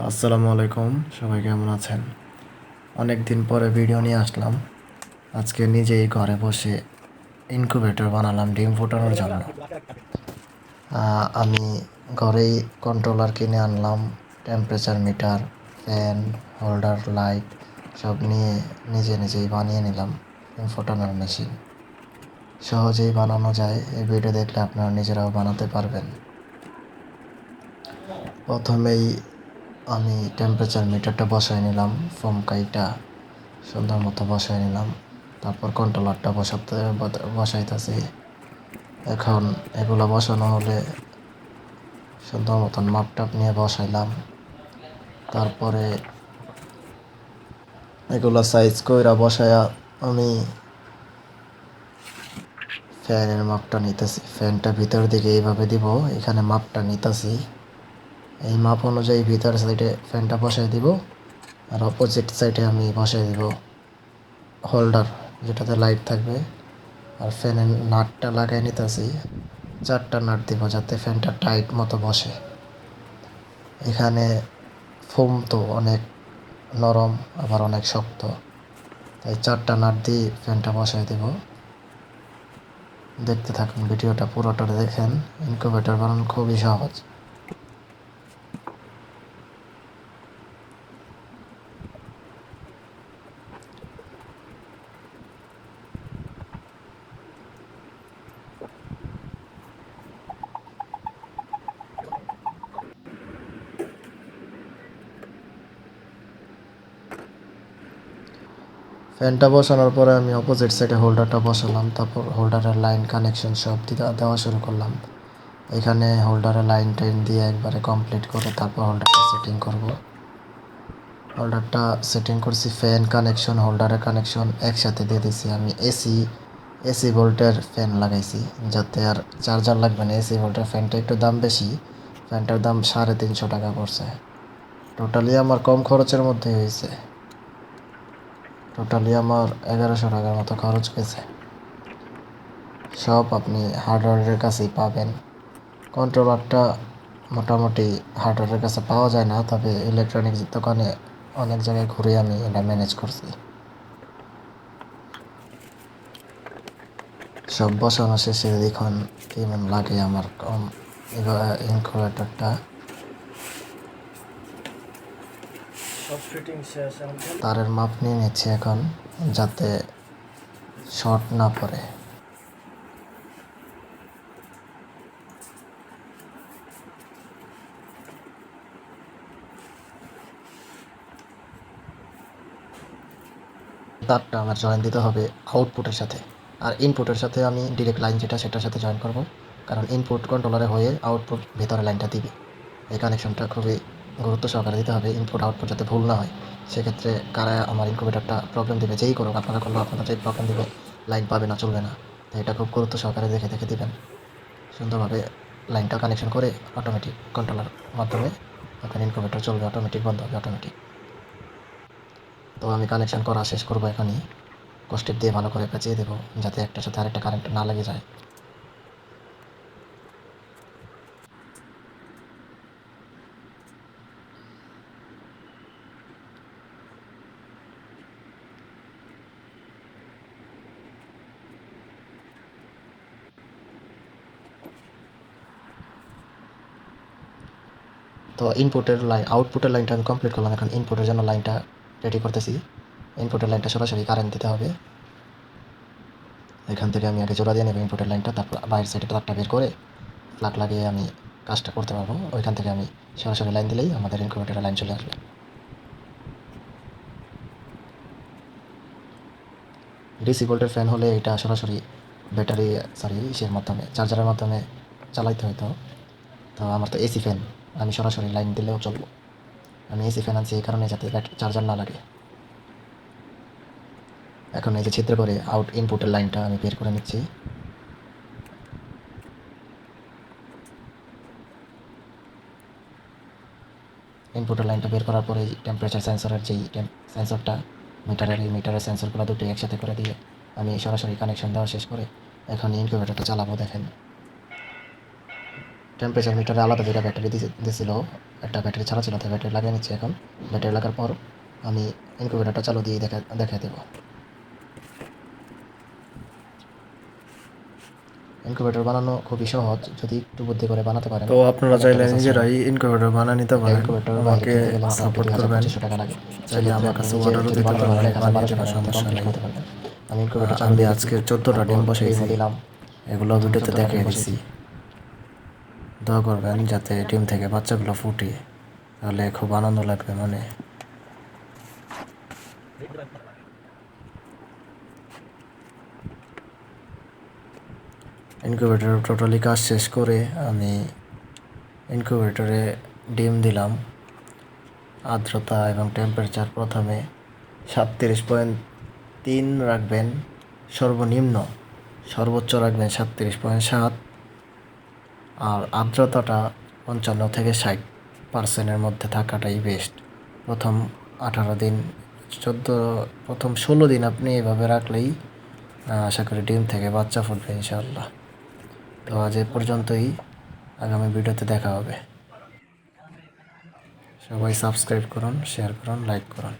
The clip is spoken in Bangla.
আসসালামু আলাইকুম, সবাই কেমন আছেন? অনেক দিন পরে ভিডিও নিয়ে আসলাম। আজকে নিজেই ঘরে বসে ইনকিউবেটর বানালাম ডিম ফোটানোর জন্য। আমি ঘরেই কন্ট্রোলার কিনে আনলাম temperature meter fan holder light সব নিয়ে নিজে নিজেই বানিয়ে নিলাম ডিম ফোটানোর মেশিন সহজেই বানানো যায়, এই ভিডিও দেখলে আপনারা নিজেরাও বানাতে পারবেন। প্রথমেই আমি টেম্পারেচার মিটারটা বসাই নিলাম ফোম কাইটা সুন্দর মতো বসাই নিলাম, তারপর কন্ট্রোলারটা বসাতে, বসাইতেছি। এখন এগুলো বসানো হলে সুন্দর মতন মাপটাপ নিয়ে বসাইলাম। তারপরে এগুলো সাইজ কইরা বসায়া আমি ফ্যানের মাপটা নিতেছি। ফ্যানটা ভিতর দিকে এইভাবে দিব, এখানে মাপটা নিতেছি। এই মাপ অনুযায়ী ভিতর সাইডে ফ্যানটা বসাই দিব আর অপোজিট সাইডে আমি বসাই দিব হোল্ডার যেটাতে লাইট থাকবে। আর ফ্যানের নাটটা লাগাই নিতেছি, চারটা নাট দিব যাতে ফ্যানটা টাইট মতো বসে। এখানে ফোম তো অনেক নরম, আবার অনেক শক্ত। তাই চারটা নাট দিয়ে ফ্যানটা বসাই দেব। দেখতে থাকুন, ভিডিওটা পুরোটা দেখেন। ইনকিউবেটর বানানো খুবই সহজ। ফ্যানটা বসানোর পরে আমি অপোজিট সাইডে হোল্ডারটা বসালাম, তারপর হোল্ডারের লাইন কানেকশন সব দিতে দেওয়া শুরু করলাম। এখানে হোল্ডারের লাইন টাইন দিয়ে একবারে কমপ্লিট করে তারপর হোল্ডারটা সেটিং করব। হোল্ডারটা সেটিং করছি ফ্যান কানেকশন হোল্ডারের কানেকশন একসাথে দিয়ে দিছি আমি এসি এসি ভোল্টের ফ্যান লাগাইছি, যাতে আর চার্জার লাগবে না। এসি ভোল্টের ফ্যানটা একটু দাম বেশি ফ্যানটার দাম সাড়ে তিনশো টাকা পড়ছে। টোটালি আমার কম খরচের মধ্যে হয়েছে। টোটালি আমার এগারোশো টাকার মতো খরচ গেছে সব আপনি হার্ডওয়্যারের কাছেই পাবেন। কন্ট্রোলারটা মোটামুটি হার্ডওয়্যারের কাছে পাওয়া যায় না, তবে ইলেকট্রনিক্স দোকানে অনেক জায়গায় ঘুরে আমি এটা ম্যানেজ করছি। সব বসানো শেষে দেখুন কেমন লাগে আমার কম, এবার ইনকুবেটরটা সব ফিটিং শেষ এখন খালি তারের মাপ নিয়ে নিচ্ছি এখন, যাতে শর্ট না পড়ে। তারটা আমার জয়েন দিতে হবে আউটপুটের সাথে। আর ইনপুটের সাথে আমি ডিরেক্ট লাইন যেটা, সেটার সাথে জয়েন করব। কারণ ইনপুট কন্ট্রোলারে হয়ে আউটপুট ভেতরে লাইনটা দিবে। এই কানেকশনটা খুবই গুরুত্ব সহকারে দিতে হবে ইনপুট আউটপুট যাতে ভুল না হয়। সেক্ষেত্রে কারা আমার ইনকুবেটারটা প্রবলেম দেবে, যেই করুক আপনারা করলেও আপনারা যেই প্রবলেম দেবে লাইন পাবে না, চলবে না। তো এটা খুব গুরুত্ব সহকারে দেখে দেখে দেবেন। সুন্দরভাবে লাইনটা কানেকশন করে অটোমেটিক কন্ট্রোলার মাধ্যমে আপনার ইনকুবেটার চলবে অটোমেটিক বন্ধ হবে অটোমেটিক তো আমি কানেকশন করা শেষ করব এখনই। কষ্টেপ দিয়ে ভালো করে পেঁচিয়ে দেবো, যাতে একটার সাথে আরেকটা কারেন্ট না লেগে যায়। তো ইনপুটের লাইন আউটপুটের লাইনটা আমি কমপ্লিট করলাম, এখন ইনপুটের জন্য লাইনটা রেডি করতেছি। ইনপুটের লাইনটা সরাসরি কারেন্ট দিতে হবে। এখান থেকে আমি আগে জোড়া দিয়ে নেব ইনপুটের লাইনটা তারপর বাইরের সাইডে তারটা বের করে প্লাগ লাগিয়ে আমি কাজটা করতে পারব। ওইখান থেকে আমি সরাসরি লাইন দিলেই আমাদের ইনকুবেটারের লাইন চলে আসবে। ডিসি ভোল্টের ফ্যান হলে এটা সরাসরি ব্যাটারি সরি ইসের মাধ্যমে চার্জারের মাধ্যমে চালাইতে হতো তো আমার তো এসি ফ্যান আমি সরাসরি লাইন দিলেও চলবো। আমি এসি ফ্যান আনছি এই কারণে যাতে চার্জার না লাগে। এখন এই যে ছিদ্র করে আউট ইনপুটের লাইনটা আমি বের করে নিচ্ছি। ইনপুটের লাইনটা বের করার পরে টেম্পারেচার সেন্সরের যেই সেন্সরটা মিটারের এই মিটারের সেন্সরগুলো দুটো একসাথে করে দিয়ে আমি সরাসরি কানেকশন দেওয়া শেষ করে এখন ইনকিউবেটরটা চালাবো, দেখেন। টেম্পারেচার মিটারে আলাদা যেটা ব্যাটারি দিয়েছিল একটা ব্যাটারি ছাড়া ছিল তাই ব্যাটারি লাগিয়ে নিচ্ছি এখন। ব্যাটারি লাগার পর আমি ইনকিউবেটারটা চালু দিয়ে দেখা দেখা দেবো। ইনকিউবেটর বানানো খুবই সহজ যদি একটু বুদ্ধি করে বানাতে পারেন। তো আপনারা চাইলে নিজেরাই ইনকিউবেটর বানিয়ে নিতে পারেন। ইনকিউবেটর আমাকে সাপোর্ট করবেন। টাকা লাগে। চাইলে আমার কাছে অর্ডারও দিতে পারেন বানিয়ে দেওয়ার সমস্যা নেই। আমি ইনকিউবেটর আমি আজকে চোদ্দোটা ডিম বসাইছি দিলাম। এগুলো ভিডিওতে দেখিয়ে দিছি। দোয়া করবেন যাতে ডিম থেকে বাচ্চাগুলো ফুটে। তাহলে খুব আনন্দ লাগবে মনে। ইনকিউবেটর টোটালি কাজ শেষ করে আমি ইনকিউবেটরে ডিম দিলাম। আর্দ্রতা এবং টেম্পারেচার প্রথমে সাতত্রিশ পয়েন্ট তিন রাখবেন। সর্বনিম্ন সর্বোচ্চ রাখবেন সাতত্রিশ পয়েন্ট সাত। আর আর্দ্রতাটা পঞ্চান্ন থেকে ষাট পার্সেন্টের মধ্যে থাকাটাই বেস্ট প্রথম আঠারো দিন, চোদ্দ, প্রথম ষোলো দিন আপনি এভাবে রাখলেই আশা করি ডিম থেকে বাচ্চা ফুটবে ইনশাআল্লাহ। তো আজ এ পর্যন্তই, আগামী ভিডিওতে দেখা হবে। সবাই সাবস্ক্রাইব করুন শেয়ার করুন লাইক করুন।